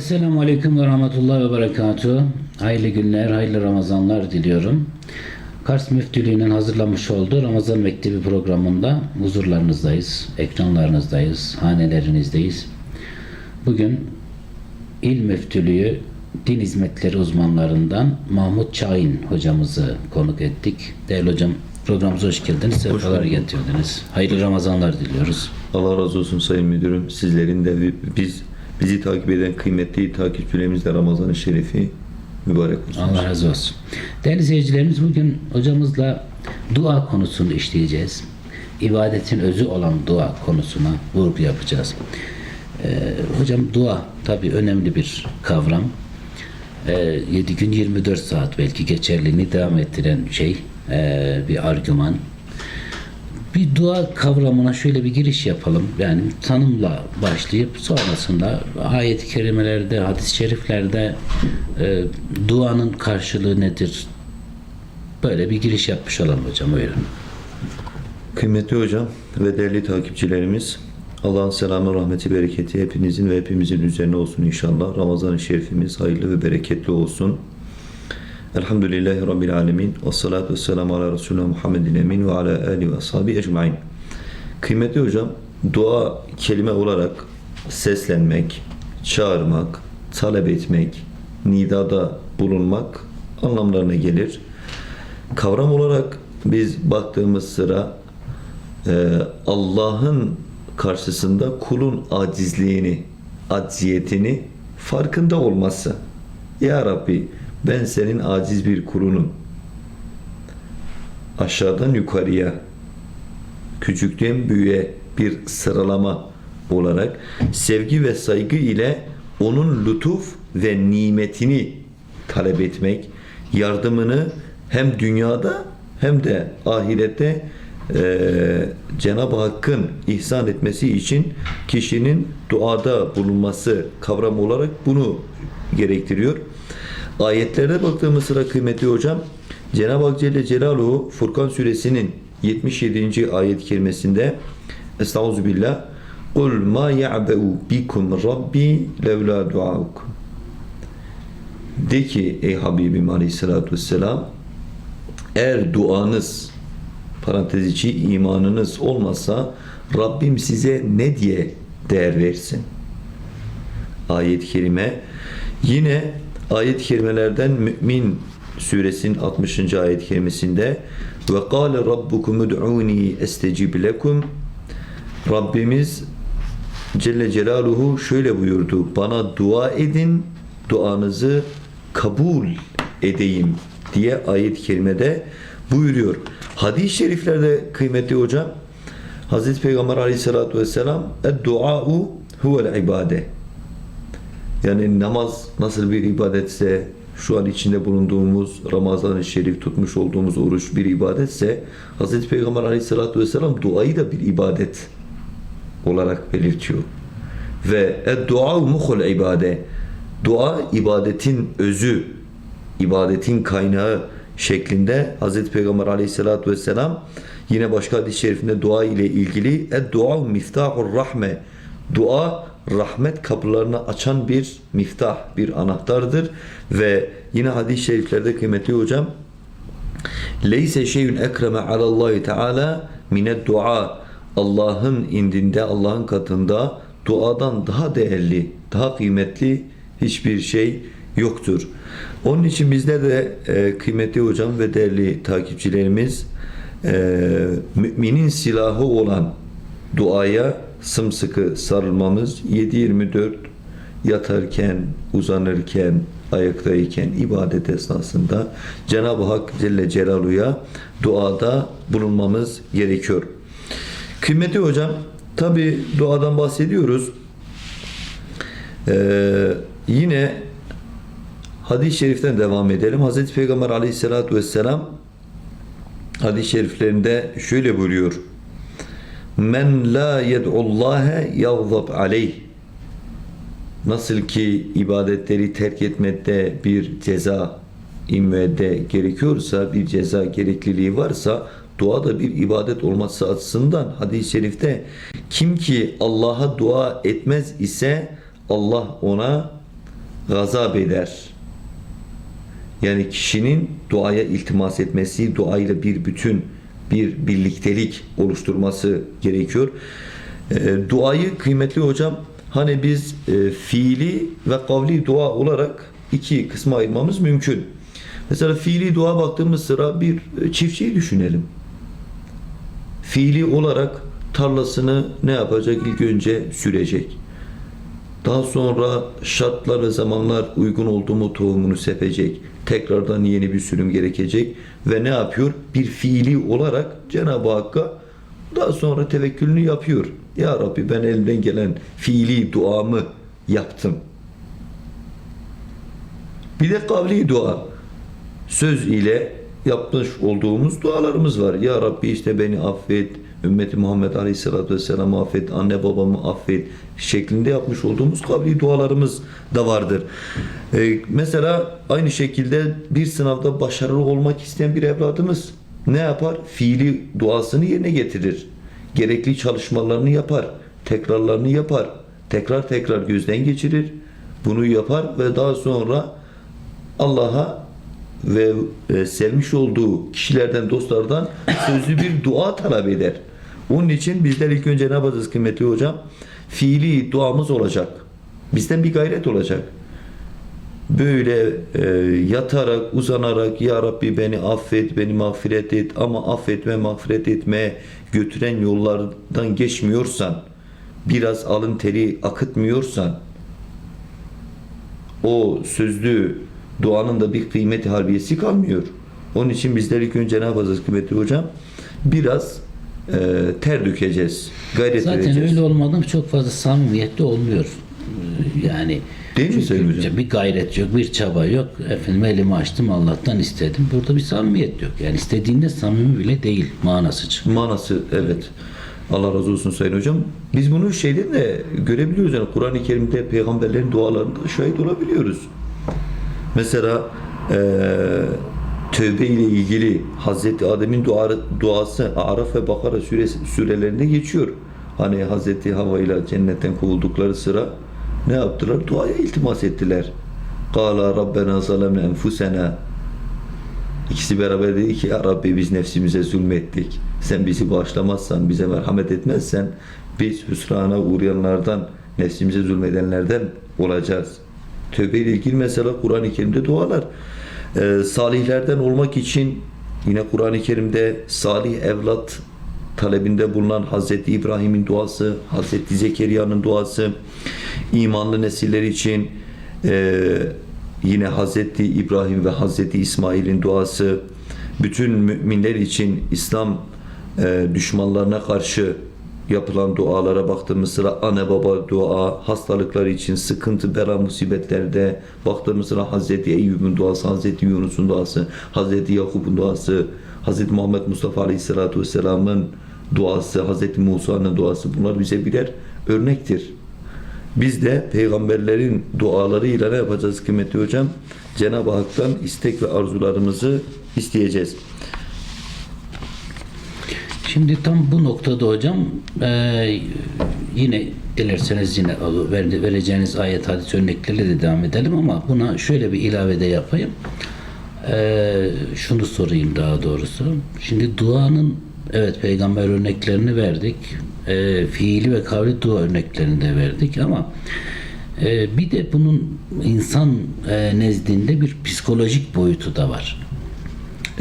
Esselamu Aleyküm ve Rahmetullahi ve Berekatuhu. Hayırlı günler, hayırlı Ramazanlar diliyorum. Kars Müftülüğü'nün hazırlamış olduğu Ramazan Mektebi programında huzurlarınızdayız, ekranlarınızdayız, hanelerinizdeyiz. Bugün İl Müftülüğü Din Hizmetleri uzmanlarından Mahmut Çayin hocamızı konuk ettik. Değerli hocam programımıza hoş geldiniz, sefalar getirdiniz. Hayırlı Ramazanlar diliyoruz. Allah razı olsun Sayın Müdürüm. Sizlerin de biz bizi takip eden kıymetli takipçilerimiz de Ramazan-ı Şerifi mübarek olsun. Allah razı olsun. Değerli seyircilerimiz bugün hocamızla dua konusunu işleyeceğiz. İbadetin özü olan dua konusuna vurgu yapacağız. Ee, hocam dua tabi önemli bir kavram. Ee, 7 gün 24 saat belki geçerliliğini devam ettiren şey ee, bir argüman. Bir dua kavramına şöyle bir giriş yapalım. Yani tanımla başlayıp sonrasında ayet-i kerimelerde, hadis-i şeriflerde e, duanın karşılığı nedir? Böyle bir giriş yapmış olalım hocam. Buyurun. Kıymetli hocam ve değerli takipçilerimiz Allah'ın selamı, rahmeti, bereketi hepinizin ve hepimizin üzerine olsun inşallah. Ramazan-ı Şerifimiz hayırlı ve bereketli olsun. Elhamdülillahi Rabbil Alemin. Ve salatu ve selamu ala Resulullah Muhammedin Emin ve ala alihi ve ashabi ecmain. Kıymetli hocam, dua kelime olarak seslenmek, çağırmak, talep etmek, nidada bulunmak anlamlarına gelir. Kavram olarak biz baktığımız sıra e, Allah'ın karşısında kulun acizliğini, acziyetini farkında olması. Ya Rabbi ben senin aciz bir kulunum. Aşağıdan yukarıya, küçükten büyüğe bir sıralama olarak sevgi ve saygı ile onun lütuf ve nimetini talep etmek, yardımını hem dünyada hem de ahirette eee Cenab-ı Hakk'ın ihsan etmesi için kişinin duada bulunması kavram olarak bunu gerektiriyor. Ayetlerde baktığımız sıra kıymetli hocam Cenab-ı Hak Celle Celaluhu Furkan suresinin 77. ayet kerimesinde Estağfirullah Kul ma ya'be'u bikum rabbi levla duaukum De ki ey Habibim aleyhissalatü vesselam eğer duanız parantez içi imanınız olmasa Rabbim size ne diye değer versin? Ayet-i kerime yine ayet-i kerimelerden Mümin suresinin 60. ayet-i kerimesinde ve kâle rabbukum ud'ûni estecib Rabbimiz Celle Celaluhu şöyle buyurdu. Bana dua edin, duanızı kabul edeyim diye ayet-i kerimede buyuruyor. Hadis-i şeriflerde kıymetli hocam Hazreti Peygamber aleyhissalatü vesselam "Ed-dua'u huvel ibade." Yani namaz nasıl bir ibadetse şu an içinde bulunduğumuz Ramazan-ı Şerif tutmuş olduğumuz oruç bir ibadetse Hazreti Peygamber aleyhissalatü vesselam duayı da bir ibadet olarak belirtiyor. Ve ed-dua muhul ibade. Dua ibadetin özü, ibadetin kaynağı şeklinde Hazreti Peygamber aleyhissalatü vesselam yine başka hadis-i şerifinde dua ile ilgili ed-dua miftahur rahme. Dua rahmet kapılarını açan bir miftah, bir anahtardır ve yine hadis-i şeriflerde kıymetli hocam Leyse şeyün ekreme alallahi teala mined dua. Allah'ın indinde, Allah'ın katında duadan daha değerli, daha kıymetli hiçbir şey yoktur. Onun için bizler de e, kıymetli hocam ve değerli takipçilerimiz e, müminin silahı olan duaya sımsıkı sarılmamız 7-24 yatarken, uzanırken, ayaktayken, ibadet esnasında Cenab-ı Hak Celle Celaluhu'ya duada bulunmamız gerekiyor. Kıymetli hocam, tabi duadan bahsediyoruz. Ee, yine hadis-i şeriften devam edelim. Hazreti Peygamber aleyhissalatü vesselam hadis-i şeriflerinde şöyle buyuruyor. Men la yed'ullâhe yagzab aleyh. Nasıl ki ibadetleri terk etmekte bir ceza inmede gerekiyorsa, bir ceza gerekliliği varsa dua da bir ibadet olması açısından hadis-i şerifte kim ki Allah'a dua etmez ise Allah ona gazap eder. Yani kişinin duaya iltimas etmesi, duayla bir bütün, bir birliktelik oluşturması gerekiyor. E, duayı kıymetli hocam hani biz e, fiili ve kavli dua olarak iki kısma ayırmamız mümkün. Mesela fiili dua baktığımız sıra bir e, çiftçiyi düşünelim. Fiili olarak tarlasını ne yapacak? İlk önce sürecek. Daha sonra şartlar ve zamanlar uygun oldu mu tohumunu sepecek. Tekrardan yeni bir sürüm gerekecek. Ve ne yapıyor? Bir fiili olarak Cenab-ı Hakk'a daha sonra tevekkülünü yapıyor. Ya Rabbi ben elimden gelen fiili duamı yaptım. Bir de kavli dua. Söz ile yapmış olduğumuz dualarımız var. Ya Rabbi işte beni affet, ümmeti Muhammed Aleyhisselatü Vesselam'ı affet, anne babamı affet şeklinde yapmış olduğumuz kavli dualarımız da vardır. Ee, mesela aynı şekilde bir sınavda başarılı olmak isteyen bir evladımız ne yapar? Fiili duasını yerine getirir. Gerekli çalışmalarını yapar. Tekrarlarını yapar. Tekrar tekrar gözden geçirir. Bunu yapar ve daha sonra Allah'a ve e, sevmiş olduğu kişilerden, dostlardan sözlü bir dua talep eder. Onun için bizler ilk önce ne yapacağız kıymetli hocam? Fiili duamız olacak. Bizden bir gayret olacak. Böyle e, yatarak, uzanarak Ya Rabbi beni affet, beni mağfiret et ama affetme, mağfiret etme götüren yollardan geçmiyorsan, biraz alın teri akıtmıyorsan, o sözlü duanın da bir kıymeti harbiyesi kalmıyor. Onun için bizler ilk önce ne yapacağız kıymetli hocam? Biraz e, ter dökeceğiz, gayret Zaten vereceğiz. öyle olmadım çok fazla samimiyetli olmuyor. Ee, Yani Değil mi Sayın Hocam? Bir gayret yok, bir çaba yok. Efendim elimi açtım Allah'tan istedim. Burada bir samimiyet yok. Yani istediğinde samimi bile değil manası çıkıyor. Manası evet. Allah razı olsun Sayın Hocam. Biz bunu şeyden de görebiliyoruz. Yani Kur'an-ı Kerim'de peygamberlerin dualarında şahit olabiliyoruz. Mesela eee tövbe ile ilgili Hazreti Adem'in dua, duası Araf ve Bakara suresi, surelerinde geçiyor. Hani Hazreti Hava ile cennetten kovuldukları sıra ne yaptılar? Duaya iltimas ettiler. Kala Rabbena zalemne enfusena İkisi beraber dedi ki ya Rabbi biz nefsimize zulmettik. Sen bizi bağışlamazsan, bize merhamet etmezsen biz hüsrana uğrayanlardan, nefsimize zulmedenlerden olacağız. Tövbe ile ilgili mesela Kur'an-ı Kerim'de dualar. Ee, salihlerden olmak için yine Kur'an-ı Kerim'de salih evlat talebinde bulunan Hazreti İbrahim'in duası, Hazreti Zekeriya'nın duası, imanlı nesiller için eee Yine Hazreti İbrahim ve Hazreti İsmail'in duası, bütün müminler için İslam e, düşmanlarına karşı yapılan dualara baktığımız sıra anne baba dua, hastalıklar için sıkıntı, bela, musibetlerde baktığımız sıra Hazreti Eyyub'un duası, Hazreti Yunus'un duası, Hazreti Yakup'un duası, Hazreti Muhammed Mustafa Aleyhisselatü Vesselam'ın duası, Hazreti Musa'nın duası bunlar bize birer örnektir. Biz de peygamberlerin dualarıyla ne yapacağız kıymetli hocam? Cenab-ı Hak'tan istek ve arzularımızı isteyeceğiz. Şimdi tam bu noktada hocam eee, yine dilerseniz yine vereceğiniz ayet hadis örnekleriyle de devam edelim ama buna şöyle bir ilave de yapayım. Eee, şunu sorayım daha doğrusu. Şimdi duanın evet peygamber örneklerini verdik. Eee, fiili ve kavli dua örneklerini de verdik ama eee, bir de bunun insan eee, nezdinde bir psikolojik boyutu da var.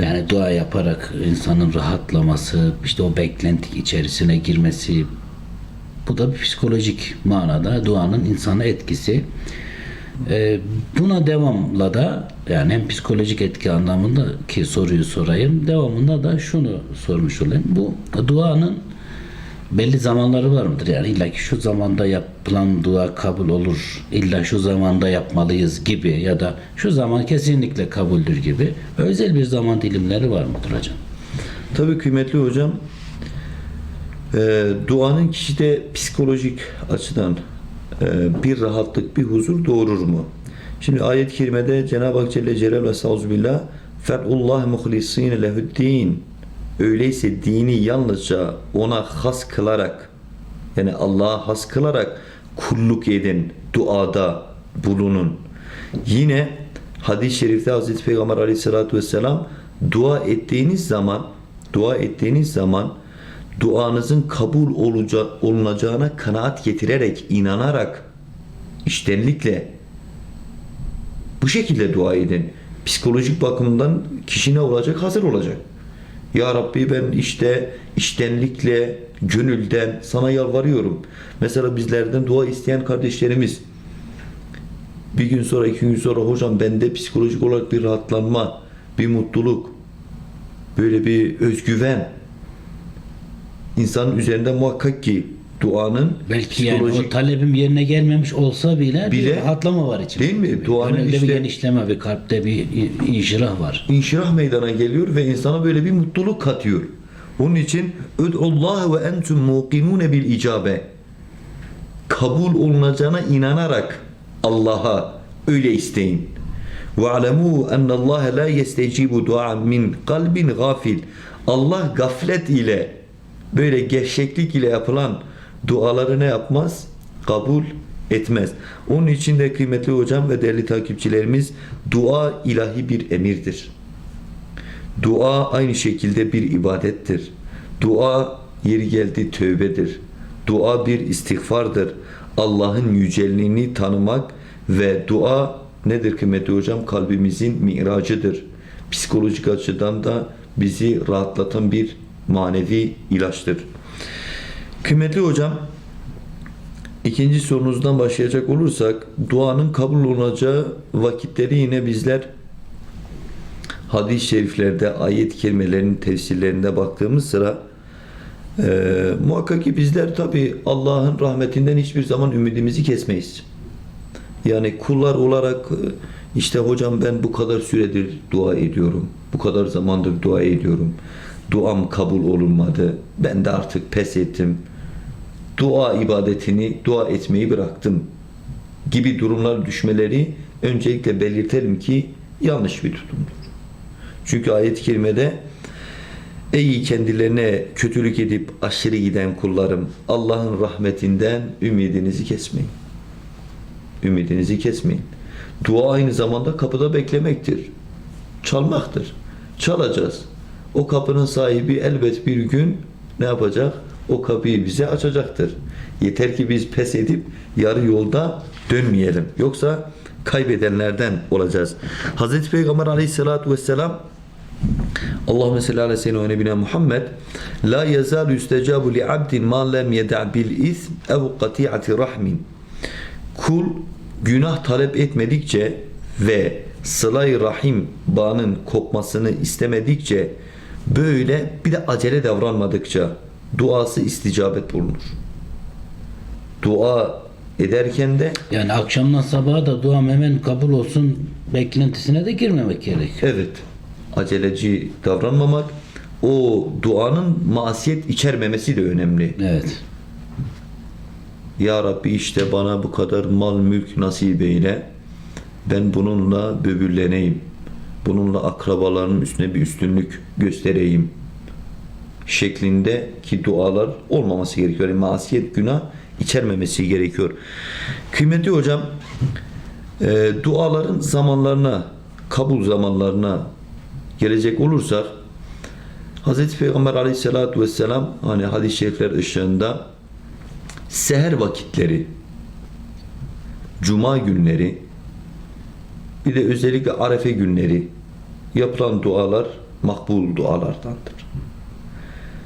Yani dua yaparak insanın rahatlaması, işte o beklenti içerisine girmesi, bu da bir psikolojik manada duanın insana etkisi. Ee, buna devamla da yani hem psikolojik etki anlamında ki soruyu sorayım, devamında da şunu sormuş olayım. Bu duanın belli zamanları var mıdır? Yani illa ki şu zamanda yapılan dua kabul olur, illa şu zamanda yapmalıyız gibi ya da şu zaman kesinlikle kabuldür gibi özel bir zaman dilimleri var mıdır hocam? Tabii kıymetli hocam e, duanın kişide psikolojik açıdan e, bir rahatlık, bir huzur doğurur mu? Şimdi ayet-i kerimede Cenab-ı Hak Celle Celaluhu ve Sauzubillah Fer'ullah muhlisine lehuddin Öyleyse dini yalnızca ona has kılarak yani Allah'a has kılarak kulluk edin, duada bulunun. Yine hadis-i şerifte Hazreti Peygamber aleyhissalatü vesselam dua ettiğiniz zaman dua ettiğiniz zaman duanızın kabul oluca, olunacağına kanaat getirerek, inanarak, iştenlikle bu şekilde dua edin. Psikolojik bakımdan kişi ne olacak? Hazır olacak. Ya Rabbi ben işte iştenlikle, gönülden sana yalvarıyorum. Mesela bizlerden dua isteyen kardeşlerimiz bir gün sonra, iki gün sonra hocam bende psikolojik olarak bir rahatlanma, bir mutluluk, böyle bir özgüven insanın üzerinde muhakkak ki duanın Belki yani psikolojik o talebim yerine gelmemiş olsa bile, Bile- bir rahatlama var içimde. Değil mi? Duanın Gönülde işte- bir genişleme, bir kalpte bir inşirah var. inşirah meydana geliyor ve insana böyle bir mutluluk katıyor. Onun için Allah ve entum muqinun bil icabe. Kabul olunacağına inanarak Allah'a öyle isteyin. Ve alemu en Allah la yestecibu dua min kalbin gafil. Allah gaflet ile böyle gevşeklik ile yapılan duaları ne yapmaz? Kabul etmez. Onun için de kıymetli hocam ve değerli takipçilerimiz dua ilahi bir emirdir. Dua aynı şekilde bir ibadettir. Dua yeri geldi tövbedir. Dua bir istiğfardır. Allah'ın yücelliğini tanımak ve dua nedir kıymetli hocam? Kalbimizin miracıdır. Psikolojik açıdan da bizi rahatlatan bir manevi ilaçtır. Kıymetli hocam, ikinci sorunuzdan başlayacak olursak duanın kabul olunacağı vakitleri yine bizler hadis-i şeriflerde ayet kelimelerin tefsirlerinde baktığımız sıra e, muhakkak ki bizler tabi Allah'ın rahmetinden hiçbir zaman ümidimizi kesmeyiz. Yani kullar olarak e, işte hocam ben bu kadar süredir dua ediyorum. Bu kadar zamandır dua ediyorum. Duam kabul olunmadı. Ben de artık pes ettim. Dua ibadetini, dua etmeyi bıraktım gibi durumlar düşmeleri öncelikle belirtelim ki yanlış bir tutumdur. Çünkü ayet-i kerimede Ey kendilerine kötülük edip aşırı giden kullarım Allah'ın rahmetinden ümidinizi kesmeyin. Ümidinizi kesmeyin. Dua aynı zamanda kapıda beklemektir. Çalmaktır. Çalacağız. O kapının sahibi elbet bir gün ne yapacak? O kapıyı bize açacaktır. Yeter ki biz pes edip yarı yolda dönmeyelim. Yoksa kaybedenlerden olacağız. Hazreti Peygamber aleyhissalatu vesselam Allahümme salli ala seyyidina ve nebina Muhammed La yezalu yüstecabu li abdin ma lem yeda' bil ism ev kati'ati rahmin Kul günah talep etmedikçe ve sılay rahim bağının kopmasını istemedikçe böyle bir de acele davranmadıkça duası isticabet bulunur. Dua ederken de Yani akşamdan sabaha da duam hemen kabul olsun beklentisine de girmemek gerek. Evet. Aceleci davranmamak, o duanın masiyet içermemesi de önemli. Evet. Ya Rabbi işte bana bu kadar mal mülk nasip eyle. Ben bununla böbürleneyim. Bununla akrabalarının üstüne bir üstünlük göstereyim. Şeklinde ki dualar olmaması gerekiyor. Yani masiyet günah içermemesi gerekiyor. Kıymetli hocam, e, duaların zamanlarına, kabul zamanlarına gelecek olursak Hz. Peygamber aleyhissalatü vesselam hani hadis-i şerifler ışığında seher vakitleri cuma günleri bir de özellikle arefe günleri yapılan dualar makbul dualardandır.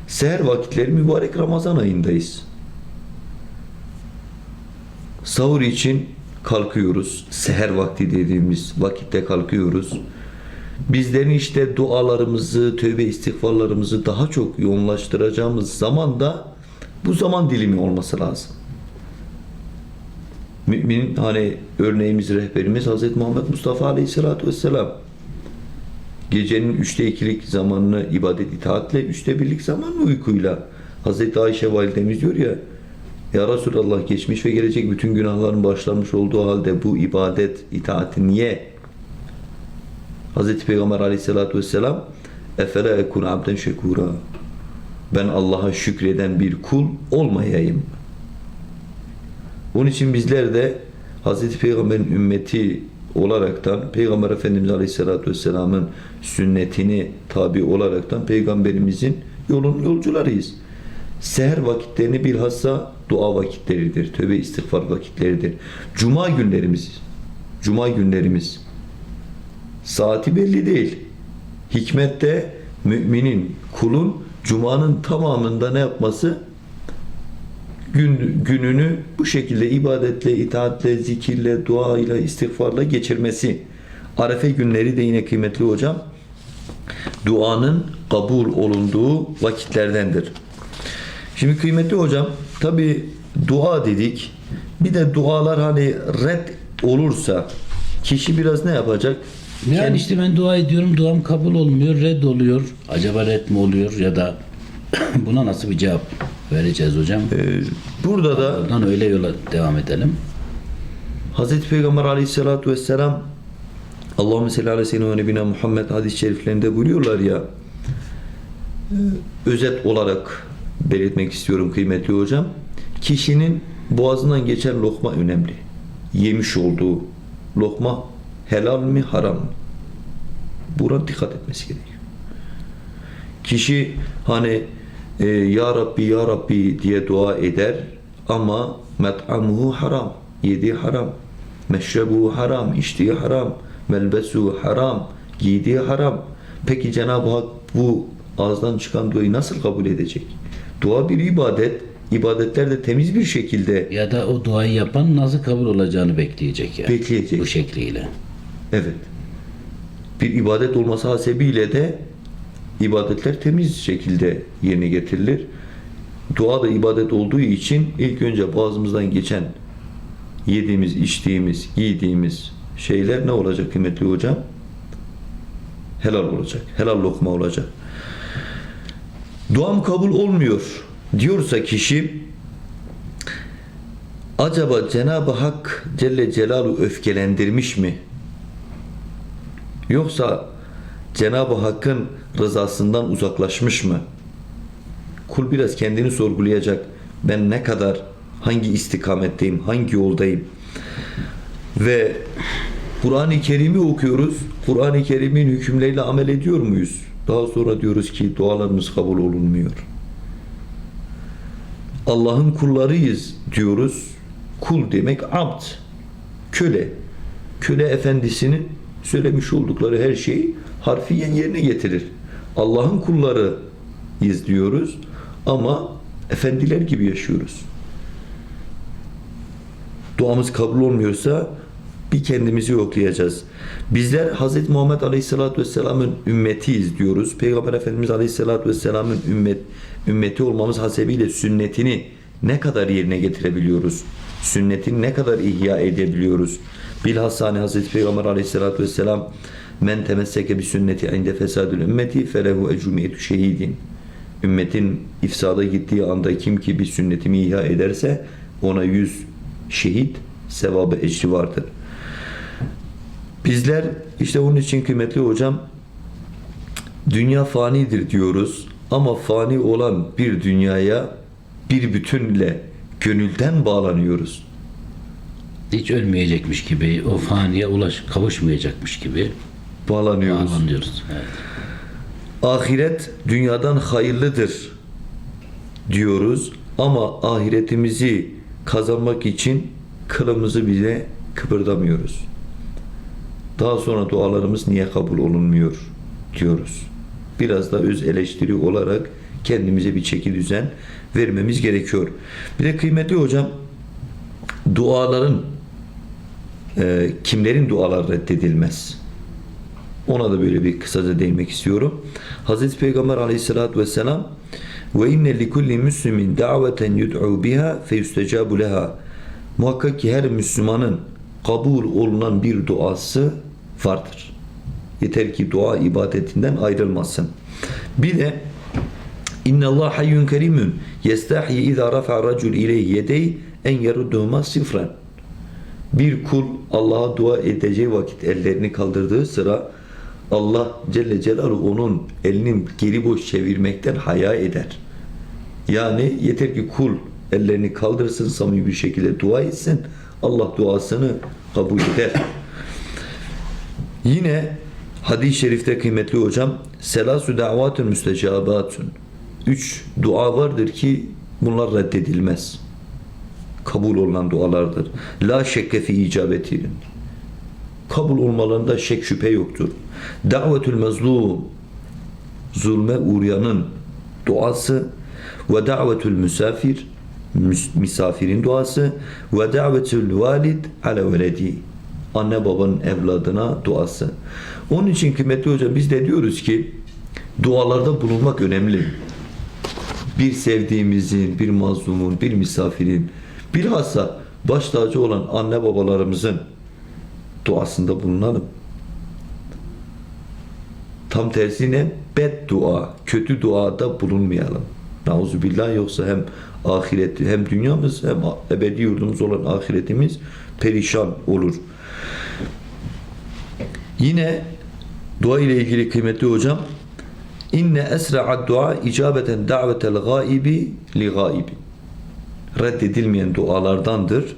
Seher vakitleri mübarek Ramazan ayındayız. Sahur için kalkıyoruz. Seher vakti dediğimiz vakitte kalkıyoruz. Bizlerin işte dualarımızı, tövbe istiğfarlarımızı daha çok yoğunlaştıracağımız zaman da bu zaman dilimi olması lazım. Mümin hani örneğimiz rehberimiz Hz. Muhammed Mustafa Aleyhisselatü Vesselam gecenin üçte ikilik zamanını ibadet itaatle, üçte birlik zamanını uykuyla Hz. Ayşe validemiz diyor ya ya Resulallah geçmiş ve gelecek bütün günahların başlanmış olduğu halde bu ibadet itaati niye Hz. Peygamber aleyhissalatü vesselam efele ekun abden şekura ben Allah'a şükreden bir kul olmayayım. Onun için bizler de Hz. Peygamber'in ümmeti olaraktan Peygamber Efendimiz Aleyhisselatü Vesselam'ın sünnetini tabi olaraktan Peygamberimizin yolun yolcularıyız. Seher vakitlerini bilhassa dua vakitleridir. Tövbe istiğfar vakitleridir. Cuma günlerimiz. Cuma günlerimiz. Saati belli değil. Hikmette müminin, kulun Cuma'nın tamamında ne yapması? Gün, gününü bu şekilde ibadetle, itaatle, zikirle, duayla, istiğfarla geçirmesi. Arefe günleri de yine kıymetli hocam duanın kabul olunduğu vakitlerdendir. Şimdi kıymetli hocam tabi dua dedik. Bir de dualar hani red olursa kişi biraz ne yapacak? Yani Kendi- işte ben dua ediyorum, duam kabul olmuyor, red oluyor. Acaba red mi oluyor ya da buna nasıl bir cevap vereceğiz hocam? Ee, burada da Oradan öyle yola devam edelim. Hazreti Peygamber aleyhissalatu vesselam Allahümme salli ala seyyidina ve nebina Muhammed hadis-i şeriflerinde buyuruyorlar ya e, özet olarak belirtmek istiyorum kıymetli hocam. Kişinin boğazından geçen lokma önemli. Yemiş olduğu lokma helal mi haram mı? Buna dikkat etmesi gerekiyor. Kişi hani e, Ya Rabbi Ya Rabbi diye dua eder ama met'amuhu haram, yediği haram, meşrebuhu haram, içtiği haram, melbesu haram, giydiği haram. Peki Cenab-ı Hak bu ağızdan çıkan duayı nasıl kabul edecek? Dua bir ibadet, ibadetler de temiz bir şekilde Ya da o duayı yapan nasıl kabul olacağını bekleyecek yani. Bekleyecek. Bu şekliyle. Evet. Bir ibadet olması hasebiyle de ibadetler temiz şekilde yerine getirilir. Dua da ibadet olduğu için ilk önce boğazımızdan geçen yediğimiz, içtiğimiz, giydiğimiz şeyler ne olacak kıymetli hocam? Helal olacak. Helal lokma olacak. Duam kabul olmuyor diyorsa kişi acaba Cenab-ı Hak Celle Celaluhu öfkelendirmiş mi? Yoksa Cenab-ı Hakk'ın rızasından uzaklaşmış mı? Kul biraz kendini sorgulayacak. Ben ne kadar hangi istikametteyim, hangi yoldayım? Ve Kur'an-ı Kerim'i okuyoruz. Kur'an-ı Kerim'in hükümleriyle amel ediyor muyuz? Daha sonra diyoruz ki dualarımız kabul olunmuyor. Allah'ın kullarıyız diyoruz. Kul demek abd, köle. Köle efendisinin söylemiş oldukları her şeyi harfiyen yerine getirir. Allah'ın kullarıyız diyoruz ama efendiler gibi yaşıyoruz. Duamız kabul olmuyorsa bir kendimizi yoklayacağız. Bizler Hz. Muhammed Aleyhisselatü Vesselam'ın ümmetiyiz diyoruz. Peygamber Efendimiz Aleyhisselatü Vesselam'ın ümmet, ümmeti olmamız hasebiyle sünnetini ne kadar yerine getirebiliyoruz? Sünnetini ne kadar ihya edebiliyoruz? Bilhassa hani Hz. Peygamber Aleyhisselatü Vesselam men temesseke bi sünneti inde fesadül ümmeti felehu ecumiyetü şehidin. Ümmetin ifsada gittiği anda kim ki bir sünnetimi ihya ederse ona yüz şehit sevabı ecri vardır. Bizler işte onun için kıymetli hocam dünya fanidir diyoruz ama fani olan bir dünyaya bir bütünle gönülden bağlanıyoruz. Hiç ölmeyecekmiş gibi, o faniye ulaş, kavuşmayacakmış gibi Bağlanıyoruz. bağlanıyoruz. Evet. Ahiret dünyadan hayırlıdır diyoruz ama ahiretimizi kazanmak için kılımızı bile kıpırdamıyoruz. Daha sonra dualarımız niye kabul olunmuyor diyoruz. Biraz da öz eleştiri olarak kendimize bir çeki düzen vermemiz gerekiyor. Bir de kıymetli hocam duaların e, kimlerin duaları reddedilmez? Ona da böyle bir kısaca değinmek istiyorum. Hazreti Peygamber aleyhissalatü vesselam ve inne li kulli muslimin da'veten yud'u biha feyustecabu leha muhakkak ki her Müslümanın kabul olunan bir duası vardır. Yeter ki dua ibadetinden ayrılmasın. Bir de İnna Allah hayyun kerimun yestahi iza rafa racul ileyhi yedey en yerudduhuma sıfran. Bir kul Allah'a dua edeceği vakit ellerini kaldırdığı sıra Allah Celle Celaluhu onun elini geri boş çevirmekten haya eder. Yani yeter ki kul ellerini kaldırsın samimi bir şekilde dua etsin. Allah duasını kabul eder. Yine hadis-i şerifte kıymetli hocam selasu davatun müstecabatun. Üç dua vardır ki bunlar reddedilmez. Kabul olunan dualardır. La şekke fi icabetirin. Kabul olmalarında şek şüphe yoktur. Davetül mezlum zulme uğrayanın duası ve davetül misafir mis- misafirin duası ve davetül valid ala veledi anne babanın evladına duası. Onun için kıymetli hocam biz de diyoruz ki dualarda bulunmak önemli. Bir sevdiğimizin, bir mazlumun, bir misafirin, bilhassa baş tacı olan anne babalarımızın duasında bulunalım. Tam tersine beddua, kötü duada bulunmayalım. Nauzubillah yoksa hem ahiret hem dünyamız hem ebedi yurdumuz olan ahiretimiz perişan olur. Yine dua ile ilgili kıymetli hocam inne esra'ad dua icabeten davetel gaibi li gaibi reddedilmeyen dualardandır.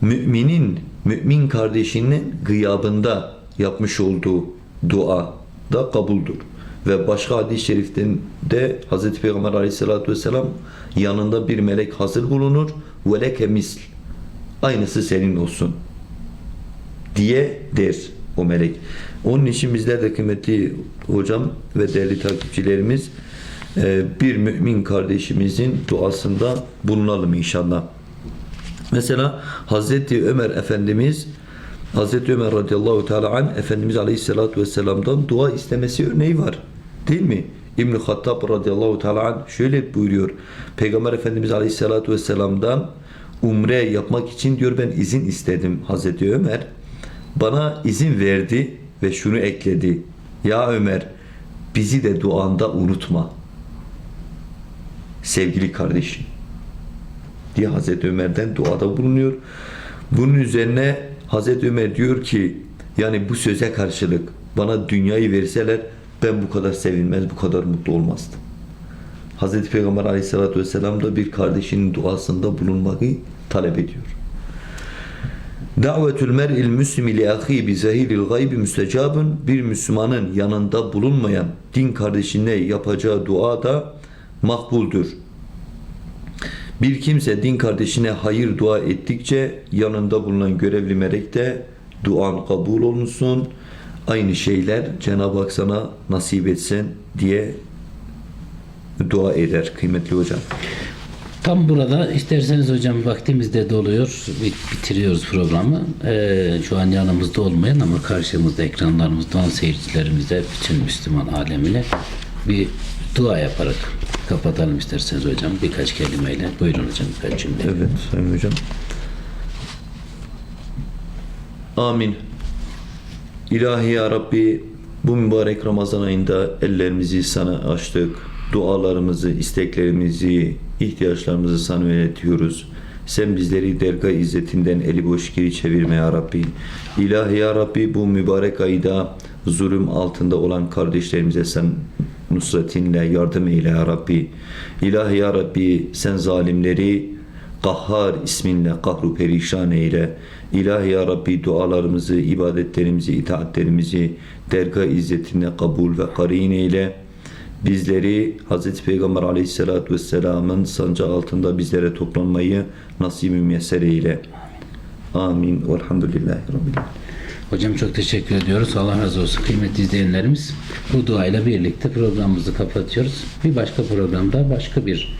Müminin mümin kardeşinin gıyabında yapmış olduğu dua da kabuldur. Ve başka hadis-i şeriften de Hz. Peygamber aleyhissalatü vesselam yanında bir melek hazır bulunur. Leke misl. Aynısı senin olsun. Diye der o melek. Onun için bizler de kıymetli hocam ve değerli takipçilerimiz e, bir mümin kardeşimizin duasında bulunalım inşallah. Mesela Hazreti Ömer Efendimiz Hazreti Ömer radıyallahu teala an Efendimiz aleyhissalatü vesselam'dan dua istemesi örneği var. Değil mi? İbn-i Hattab radıyallahu teala an şöyle buyuruyor. Peygamber Efendimiz aleyhissalatü vesselam'dan umre yapmak için diyor ben izin istedim Hazreti Ömer. Bana izin verdi ve şunu ekledi. Ya Ömer bizi de duanda unutma. Sevgili kardeşim diye Hazreti Ömer'den duada bulunuyor. Bunun üzerine Hazreti Ömer diyor ki yani bu söze karşılık bana dünyayı verseler ben bu kadar sevinmez, bu kadar mutlu olmazdım. Hazreti Peygamber aleyhissalatü vesselam da bir kardeşinin duasında bulunmayı talep ediyor. Davetül mer'il müslimi li ahi bi zahiril gaybi müstecabın bir Müslümanın yanında bulunmayan din kardeşine yapacağı dua da makbuldur. Bir kimse din kardeşine hayır dua ettikçe yanında bulunan görevli melek de duan kabul olunsun. Aynı şeyler Cenab-ı Hak sana nasip etsin diye dua eder kıymetli hocam. Tam burada isterseniz hocam vaktimiz de doluyor. Bit- Bitiriyoruz programı. Ee, şu an yanımızda olmayan ama karşımızda ekranlarımızda olan seyircilerimize, bütün Müslüman alemine bir dua yaparak kapatalım isterseniz hocam birkaç kelimeyle. Buyurun hocam birkaç cümle. Evet Sayın Hocam. Amin. İlahi ya Rabbi bu mübarek Ramazan ayında ellerimizi sana açtık. Dualarımızı, isteklerimizi, ihtiyaçlarımızı sana yönetiyoruz. Sen bizleri dergah izzetinden eli boş geri çevirme ya Rabbi. İlahi ya Rabbi bu mübarek ayda zulüm altında olan kardeşlerimize sen nusretinle yardım eyle ya Rabbi. İlahi ya Rabbi sen zalimleri Kahhar isminle kahru perişan eyle. İlahi ya Rabbi dualarımızı, ibadetlerimizi, itaatlerimizi dergah izzetine kabul ve karin eyle. Bizleri Hz. Peygamber aleyhissalatü vesselamın sancağı altında bizlere toplanmayı nasip-i eyle. Amin. Velhamdülillahi Rabbil alemin. Hocam çok teşekkür ediyoruz. Allah razı olsun. Kıymetli izleyenlerimiz bu duayla birlikte programımızı kapatıyoruz. Bir başka programda başka bir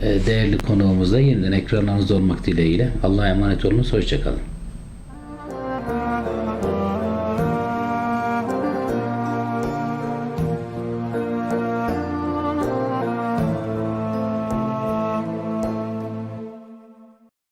e, değerli konuğumuzla yeniden ekranlarınızda olmak dileğiyle. Allah'a emanet olunuz. Hoşçakalın.